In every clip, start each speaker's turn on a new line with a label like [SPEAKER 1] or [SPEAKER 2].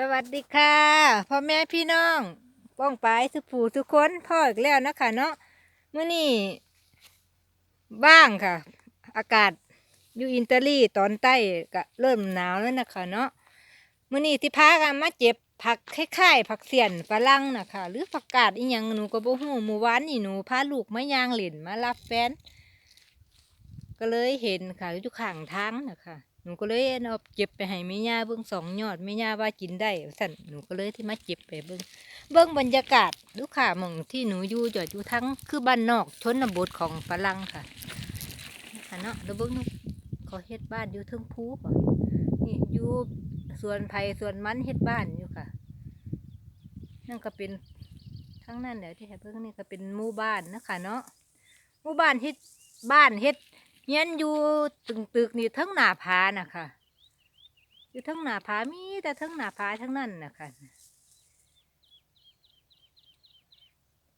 [SPEAKER 1] สวัสดีค่ะพ่อแม่พี่น้องป้องปายสุผูทุกคนพ่ออีกแล้วนะคะเนาะเมื่อนี้บ้างค่ะ อากาศอยู่อินเตอรี่ตอนใต้ก็เริ่มหนาวแล้วนะคะเนาะเมื่อนี้ที่พากันมาเจ็บผักคล้ายๆผักเสียนฝรั่งนะคะหรือผักกาดอีหยังหนูก็บ่ฮู้เมื่วานนี่หนูพาลูกมายางเล่นมารับแฟนก็เลยเห็นค่ะอยู่ข้างทางนะคะ นูก็เลยเอาเก็บไปให้แม่ย่าเบิ่งสองยอดแม่ย่าว่ากินได้สั่นหนูก็เลยที่มาเก็บไปเบิ่งเบิ่งบรรยากาศดูกค่ะมองที่หนูอยู่จอดอยู่ทั้งคือบ้านนอกชนบทของฝรั่งค่ะค่ะเนาะแล้วเบิ่งนู่นเขาเฮ็ดบ้านอยู่เทึงภูป่ะนี่อยู่สวนไผ่สวนมันเฮ็ดบ้านอยู่ค่ะ นั่นก็เป็นทั้งนั้นแหละที่ให้เบิ่งนี่ก็เป็นหมู่บ้านนะคะเนาะหมู่บ้านเฮ็ดบ้านเฮ็ด เฮียนอยู่ตึกตึกนี่ทั้งหน้าผานะคะอยู่ทั้งหน้าผามีแต่ทั้งหน้าผาทั้งนั้นนะคะ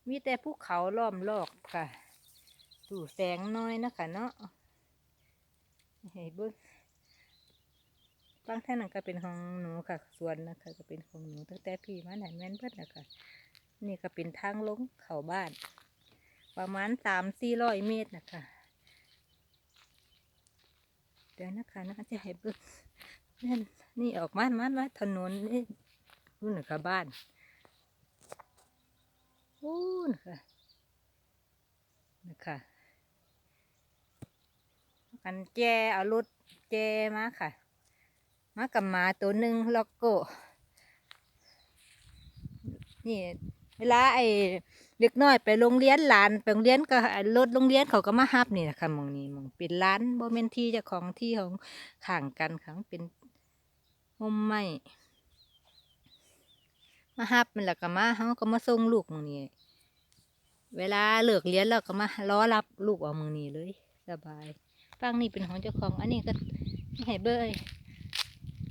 [SPEAKER 1] มีแต่ภูเขาล้อมรอบค่ะสู่แสงน้อยนะคะเนาะให้เบิ้งบางท่านนั่นก็เป็นของหนูค่ะสวนนะคะก็เป็นของหนูตั้งแต่พี่มาไหนแม่นเบิดนะคะนี่ก็เป็นทางลงเขาบ้าน ประมาณสามสี่ร้อยเมตรนะคะ เดี๋ยวนะคะนะคะจะให้เบิ่งนั่นนี่ออกมามามาถนนนี่นู่นนะค่ะบ้านโอ้นะคะนะคะกันแจเอารถแจมาค่ะ มากับหมาตัวหนึ่งล้วก็นี่เวลาไอ เด็กน้อยไปโรงเรียนหลานไปโรงเรียนก็รถโรงเรียนเขาก็มาฮับนี่นะคะมองนี้มองเป็นร้านโบเมนที่เจ้าของที่ของข้างกันค่ะมันเป็นมุมไม้มาฮับมันแล้วก็มาเขาก็มาส่งลูกมองนี้ เวลาเลิกเรียนแล้วก็มาล้อรับลูกเอามองนี้เลยสบายฟังนี่เป็นของเจ้าของ อันนี้ก็ให้เบย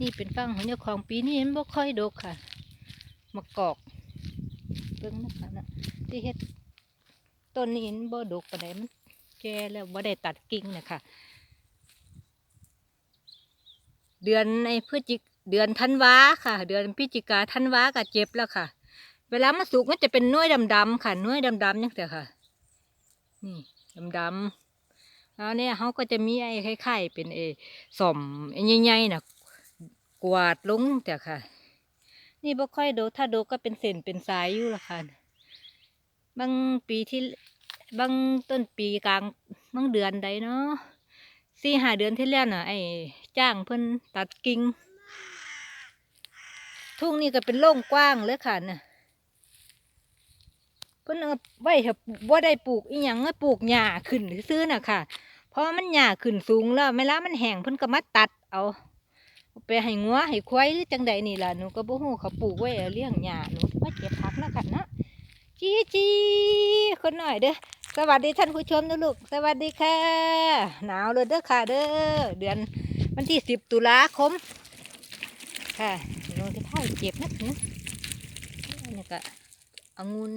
[SPEAKER 1] นี่เป็นฟังของเจ้าของปีนี้มันบ่ค่อยดกค่ะมะกอกเบิ่งนะคะนะ ที่เฮ็ดต้นนี้มันบ่ดกปานใดมันแก่แล้วบ่ได้ตัดกิ่งนะคะเดือนในพฤศจิกเดือนธันวาค่ะ เดือนพฤศจิกาธันวาก็เจ็บแล้วค่ะ เวลามันสุกมันจะเป็นน้วยดำๆค่ะน้วยดำๆนี่แต่ค่ะ นี่ดำๆแล้วเนี่ยเขาก็จะมีไอ้ไข่ๆเป็นเอสอมไอ้ใหญ่ๆน่ะกวาดลงแต่ค่ะ นี่บ่ค่อยโดถ้าโดก็เป็นเส้นเป็นสายอยู่ละค่ะ บางปีที่บางต้นปีกลางบางเดือนใดเนาะสี่หาเดือนที่แล้วน่ะไอ้จ้างเพิ่นตัดกิ่งทุ่งนี่ก็เป็นโล่งกว้างเลยค่ะน่ะเพิ่นเอาไว้ถ้าบ่าได้ปลูกอีหยังก็ปลูกหญ้าขึ้นซื้อน่ะค่ะ เพราะมันหญ้าขึ้นสูงแล้วเวลามันแห้งเพิ่นก็มาตัดเอาไปให้งัวให้ควายหรือจังใดนี่ล่ะหนูก็บ่ฮู้เขาปลูกไว้เลี้ยงหญ้าหนูมาเก็บผักนะค่ะนะ จีจีคนหน่อยเด้อสวัสดีท่านผู้ชมนะลูกสวัสดีค่ะ หนาวเลยเด้อค่ะเด้อเดือนวันที่สิบตุลาคม ค่ะหนูจะถ่ายเก็บนะหนูอันนี้ก็องุ่น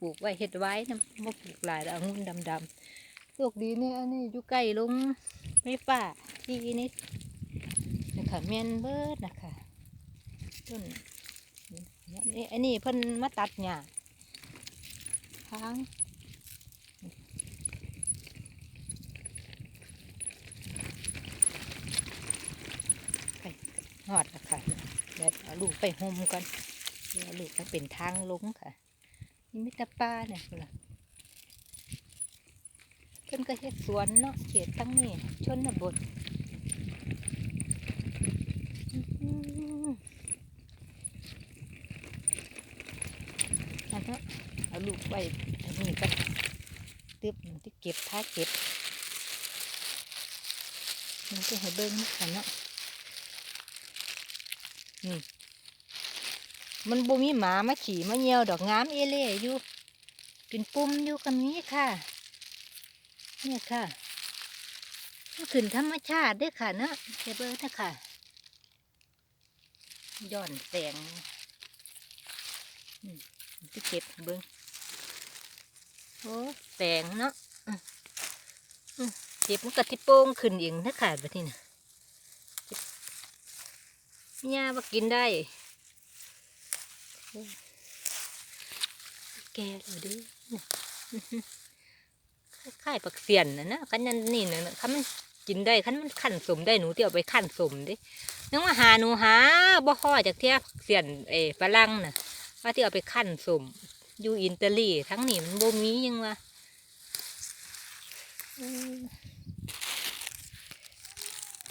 [SPEAKER 1] ปลูกไว้เห็ดไว้นะบ่ปลูกหลายแล้วองุ่นดำๆโชคดีเนี่ยอันนี้อยู่ใกล้ลงไม่ฝ่าที่นี่นะคะแมนเบิร์ดนะคะต้นนี่อันนี้เพิ่นมาตัดหญ้า ทางไปหอดล้วค่ะเดี๋ยวเอาลูกไปโฮมก่อนเดี๋ยวเอาลูกไปเป็นทางลงค่ะ นี่มิตรป้าเนี่ยพุ่นล่ะเพิ่นก็เฮ็ดสวนเนาะเขตทั้งนี้ชนบท อืมอันนั้นเอาลูก ไว้อันนี้ก็ตึบมันที่เก็บท้าเก็บมันจะให้เบิ้งกันเนาะนี่มันบ่มีหมามาขี่มาเหี่ยวดอกงามเอเล่อยู่เป็นปุ่มอยู่กับนี้ค่ะเนี่ยค่ะมันขึ้นธรรมชาติด้วยค่ะเนาะเก็บเบิ้งนะค่ะย้อนแสงอืมที่เก็บเบิ้ง โอ้แสงเนาะเก็บมันกระติโป้งขึ้นเองนะขาดแบบนี้นะเก็บหญ้าว่ากินได้ แกเลยดิค่ายปักเสียนนะนะคันนั้นนี่นะคันมันกินได้คันมันขั้นสมได้หนูที่เอาไปขั้นสมดินึกว่าหาหนูหาบ่ฮอจากเทียผักเสียนเออฝรั่งน่ะว่าที่เอาไปขั้นสม อยู่อินเตอรี่ทั้งนี้มันบ่มียังวะ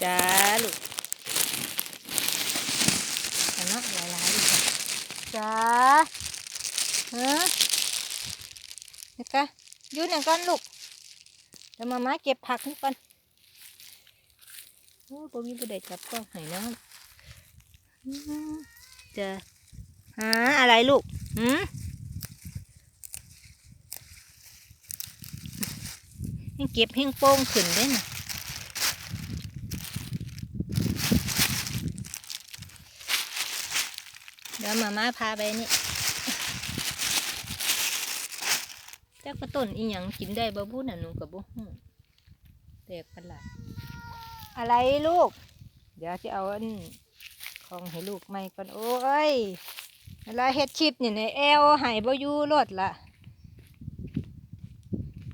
[SPEAKER 1] จ้าลูกเอาเนาะหลายๆจ้ะจ้าเฮ้อนี่กะยืนอย่างก่อนลูกเดี๋ยวมามาเก็บผักนี่ก่อนโอ้บ่มีผู้ใดจับกล้องหน้องอืมจะหาอะไรลูก หืม ให้เก็บให้โป้งขึ้นได้นะเดี๋ยวมาม่าพาไปนี่จักกระต้นอีหยังกินได้บ่พูดน่ะหนูกับบ่ฮู้แปลกประหลาดอะไรลูก เดี๋ยวจะเอาอันของให้ลูกใหม่ก่อนโอ้ยเวลาเฮ็ดชิปนี่ในแอลให้บ่อยู่รถละ